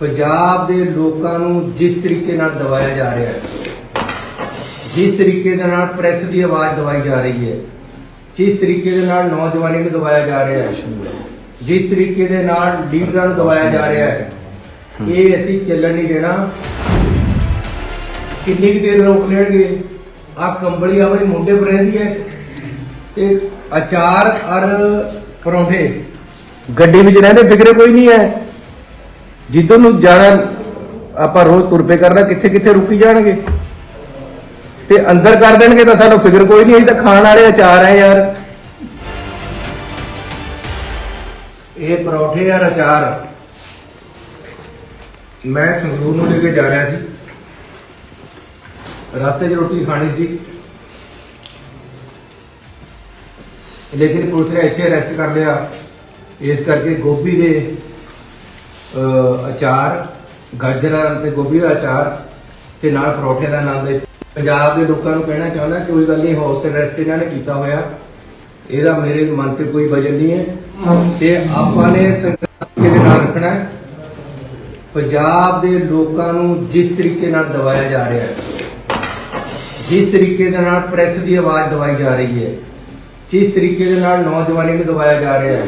ਪੰਜਾਬ ਦੇ ਲੋਕਾਂ ਨੂੰ ਜਿਸ ਤਰੀਕੇ ਨਾਲ ਦਬਾਇਆ ਜਾ ਰਿਹਾ ਹੈ, ਜਿਸ ਤਰੀਕੇ ਦੇ ਨਾਲ ਪ੍ਰੈਸ ਦੀ ਆਵਾਜ਼ ਦਬਾਈ ਜਾ ਰਹੀ ਹੈ, ਜਿਸ ਤਰੀਕੇ ਦੇ ਨਾਲ ਨੌਜਵਾਨੀ ਨੂੰ ਦਬਾਇਆ ਜਾ ਰਿਹਾ ਹੈ, ਜਿਸ ਤਰੀਕੇ ਦੇ ਨਾਲ ਲੀਡਰਾਂ ਨੂੰ ਦਬਾਇਆ ਜਾ ਰਿਹਾ ਹੈ, ਇਹ ਅਸੀਂ ਚੱਲਣ ਨਹੀਂ ਦੇਣਾ। ਕਿੰਨੀ ਕੁ ਦੇਰ ਰੋਕ ਲੈਣਗੇ? ਆ ਕੰਬਲੀ ਆਪਣੇ ਮੁੰਡੇ ਪਰ ਰਹਿੰਦੀ ਹੈ ਤੇ ਅਚਾਰ, ਅਰ, ਪਰੌਂਠੇ। ਗੱਡੀ ਵਿੱਚ ਰਹਿੰਦੇ ਬਿਗਰੇ ਕੋਈ ਨਹੀਂ ਹੈ। ਜਿੱਧਰ ਨੂੰ ਜਾਣਾ, ਆਪਾਂ ਰੋਜ਼ ਤੁਰਪੇ ਕਰਨਾ ਕਿੱਥੇ ਕਿੱਥੇ ਰੁਕੀ ਜਾਣਗੇ? ਤੇ ਅੰਦਰ ਕਰ ਦੇਣਗੇ ਤਾਂ ਸਾਨੂੰ ਫਿਕਰ ਕੋਈ ਨਹੀਂ, ਅਸੀਂ ਤਾਂ ਖਾਣ ਵਾਲੇ ਅਚਾਰ ਹੈ ਯਾਰ। ਇਹ ਪਰੌਠੇ ਯਾਰ ਅਚਾਰ। ਮੈਂ ਸੰਗਰੂਰ ਨੂੰ ਲੈ ਕੇ ਜਾ ਰਿਹਾ ਸੀ। ਰਸਤੇ 'ਚ ਰੋਟੀ ਖਾਣੀ ਸੀ। ਲੇਕਿਨ ਪੁਲਿਸ ਨੇ ਇੱਥੇ ਅਰੈਸਟ ਕਰ ਲਿਆ। ਇਸ ਕਰਕੇ ਗੋਭੀ ਦੇ ਅਚਾਰ, ਗਾਜਰਾਂ ਤੇ ਗੋਭੀ ਦਾ ਅਚਾਰ ਤੇ ਨਾਲ ਪਰੌਠੇ ਦਾ ਨਾਮ ਦੇ ਪੰਜਾਬ ਦੇ ਲੋਕਾਂ ਨੂੰ ਕਹਿਣਾ ਚਾਹੁੰਦਾ ਕਿ ਕੋਈ ਗੱਲ ਨਹੀਂ ਹਾਊਸ ਅਰੈਸਟ ਇਹਨਾਂ ਨੇ ਕੀਤਾ ਹੋਇਆ। ਇਹਦਾ ਮੇਰੇ ਮਨ ਤੇ ਕੋਈ ਵਜਨ ਨਹੀਂ ਹੈ। ਤੇ ਆਪਾਂ ਨੇ ਸਰਕਾਰ ਦੇ ਨਾਲ ਰੱਖਣਾ ਹੈ। ਪੰਜਾਬ ਦੇ ਲੋਕਾਂ ਨੂੰ ਜਿਸ ਤਰੀਕੇ ਨਾਲ ਦਵਾਇਆ ਜਾ ਰਿਹਾ ਹੈ, ਜਿਸ ਤਰੀਕੇ ਦੇ ਨਾਲ ਪ੍ਰੈਸ ਦੀ ਆਵਾਜ਼ ਦਵਾਈ ਜਾ ਰਹੀ ਹੈ, ਜਿਸ ਤਰੀਕੇ ਦੇ ਨਾਲ ਨੌਜਵਾਨੀ ਨੂੰ ਦਵਾਇਆ ਜਾ ਰਿਹਾ ਹੈ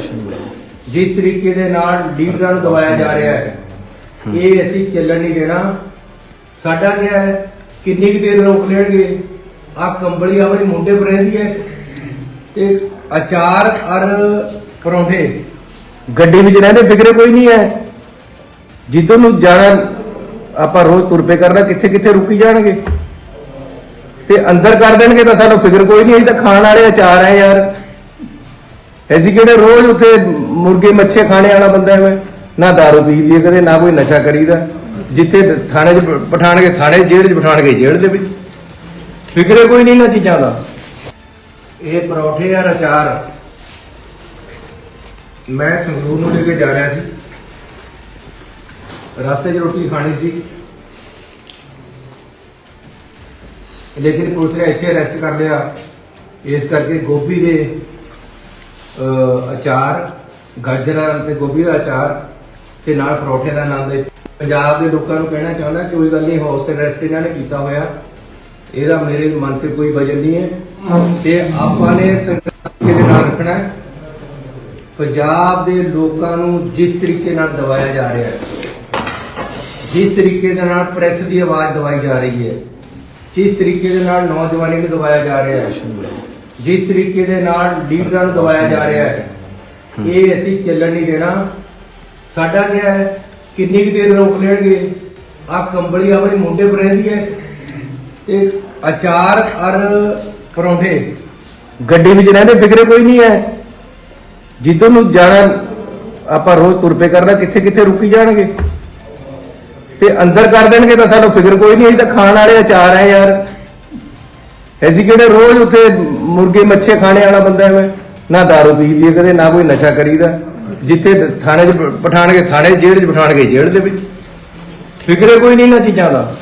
ਜਿਸ ਤਰੀਕੇ ਦੇ ਨਾਲ ਲੀਡਰਾਂ ਨੂੰ ਦਵਾਇਆ ਜਾ ਰਿਹਾ ਹੈ, ਇਹ ਅਸੀਂ ਚੱਲਣ ਨਹੀਂ ਦੇਣਾ। ਸਾਡਾ ਕਿਹਾ ਹੈ, ਕਿੰਨੀ ਕੁ ਦੇਰ ਰੋਕ ਲੈਣਗੇ? ਆ ਕੰਬਲੀ ਆਪਣੇ ਮੁੰਡੇ ਪਰ ਰਹਿੰਦੀ ਹੈ। ਤੇ ਅਚਾਰ ਔਰ ਪਰੌਂਠੇ। ਗੱਡੀ ਵਿੱਚ ਰਹਿੰਦੇ ਫਿਕਰੇ ਕੋਈ ਨਹੀਂ ਹੈ। ਜਿੱਧਰ ਨੂੰ ਜਾਣਾ, ਆਪਾਂ ਰੋਜ਼ ਤੁਰ ਪੇ ਕਰਨਾ ਕਿੱਥੇ ਕਿੱਥੇ ਰੁਕੀ ਜਾਣਗੇ? ਤੇ ਅੰਦਰ ਕਰ ਦੇਣਗੇ ਤਾਂ ਸਾਨੂੰ ਫਿਕਰ ਕੋਈ ਨਹੀਂ, ਅਸੀਂ ਤਾਂ ਖਾਣ ਵਾਲੇ ਅਚਾਰ ਹੈ ਯਾਰ। ਅਸੀਂ ਕਿਹੜੇ ਰੋਜ਼ ਉੱਥੇ ਮੁਰਗੇ ਮੱਛੇ ਖਾਣੇ ਵਾਲਾ ਬੰਦਾ ਹੈ ਮੈਂ। ਨਾ दारू ਪੀਦੀ ਹੈ ਕਦੇ, ਨਾ ਕੋਈ ਨਸ਼ਾ ਕਰੀਦਾ। ਜਿੱਥੇ ਥਾਣੇ 'ਚ ਬ- ਥਾਣੇ ਜੇਲ੍ਹ 'ਚ ਬਿਠਾਣਗੇ ਜੇਲ੍ਹ ਦੇ ਵਿੱਚ। ਫਿਕਰੇ ਕੋਈ ਨਹੀਂ ਨਾ ਚੀਜ਼ਾਂ ਦਾ। ਇਹ ਪਰੌਠੇ ਯਾਰ ਅਚਾਰ। ਮੈਂ ਸੰਗਰੂਰ ਨੂੰ ਲੈ ਕੇ ਜਾ ਰਿਹਾ ਸੀ। ਰਸਤੇ 'ਚ ਰੋਟੀ ਖਾਣੀ ਸੀ। ਲੇਕਿਨ ਪੁਲਿਸ ਨੇ ਇੱਥੇ ਅਰੈਸਟ ਕਰ ਲਿਆ। ਇਸ ਕਰਕੇ ਗੋਭੀ ਦੇ ਅਚਾਰ ਗਾਜਰਾਂ ਤੇ ਗੋਭੀ ਦਾ ਅਚਾਰ ਤੇ ਨਾਲ ਪਰੌਠੇ ਦਾ ਨਾਮ ਦੇ ਪੰਜਾਬ ਦੇ ਲੋਕਾਂ ਨੂੰ ਕਹਿਣਾ ਚਾਹੁੰਦਾ ਕਿ ਕੋਈ ਗੱਲ ਨਹੀਂ ਹਾਊਸ ਅਰੈਸਟ ਇਹਨਾਂ ਨੇ ਕੀਤਾ ਹੋਇਆ। ਇਹਦਾ ਮੇਰੇ ਮਨ ਤੇ ਕੋਈ ਵਜਨ ਨਹੀਂ ਹੈ। ਤੇ ਆਪਾਂ ਨੇ ਸਰਕਾਰ ਦੇ ਨਾਲ ਰੱਖਣਾ ਹੈ। ਪੰਜਾਬ ਦੇ ਲੋਕਾਂ ਨੂੰ ਜਿਸ ਤਰੀਕੇ ਨਾਲ ਦਵਾਇਆ ਜਾ ਰਿਹਾ ਹੈ, ਜਿਸ ਤਰੀਕੇ ਦੇ ਨਾਲ ਪ੍ਰੈਸ ਦੀ ਆਵਾਜ਼ ਦਵਾਈ ਜਾ ਰਹੀ ਹੈ, ਜਿਸ ਤਰੀਕੇ ਦੇ ਨਾਲ ਨੌਜਵਾਨੀ ਨੂੰ ਦਵਾਇਆ ਜਾ ਰਿਹਾ ਹੈ, ਜਿਸ ਤਰੀਕੇ ਦੇ ਨਾਲ ਲੀਡਰਾਂ ਨੂੰ ਦਵਾਇਆ ਜਾ ਰਿਹਾ ਹੈ ਇਹ ਅਸੀਂ ਚੱਲਣ ਨਹੀਂ ਦੇਣਾ। ਸਾਡਾ ਕਿਹਾ ਹੈ? ਕਿੰਨੀ ਕੁ ਦੇਰ ਰੋਕ ਲੈਣਗੇ? ਆ ਕੰਬਲੀ ਆਪਣੇ ਮੁੰਡੇ ਪਰ ਰਹਿੰਦੀ ਹੈ। ਤੇ ਅਚਾਰ ਔਰ ਪਰੌਂਠੇ। ਗੱਡੀ ਵਿੱਚ ਰਹਿੰਦੇ ਫਿਕਰੇ ਕੋਈ ਨਹੀਂ ਹੈ। ਜਿੱਧਰ ਨੂੰ ਜਾਣਾ ਆਪਾਂ ਰੋਜ਼ ਤੁਰ ਪੇ ਕਰਨਾ ਕਿੱਥੇ ਕਿੱਥੇ ਰੁਕੀ ਜਾਣਗੇ? ਤੇ ਅੰਦਰ ਕਰ ਦੇਣਗੇ ਤਾਂ ਸਾਨੂੰ ਫਿਕਰ ਕੋਈ ਨਹੀਂ ਅਸੀਂ ਤਾਂ ਖਾਣ ਵਾਲੇ ਅਚਾਰ ਹੈ ਯਾਰ। ਅਸੀਂ ਕਿਹੜੇ ਰੋਜ਼ ਉੱਥੇ ਮੁਰਗੇ ਮੱਛੇ ਖਾਣੇ ਵਾਲਾ ਬੰਦਾ ਹੈ ਮੈਂ। ਨਾ दारू ਪੀਦੀ ਹੈ ਕਦੇ, ਨਾ ਕੋਈ ਨਸ਼ਾ ਕਰੀਦਾ। ਜਿੱਥੇ ਥਾਣੇ 'ਚ ਬ- ਥਾਣੇ ਜੇਲ੍ਹ 'ਚ ਬਿਠਾਣਗੇ ਜੇਲ੍ਹ ਦੇ ਵਿੱਚ। ਫਿਕਰੇ ਕੋਈ ਨਹੀਂ ਨਾ ਚੀਜ਼ਾਂ ਦਾ।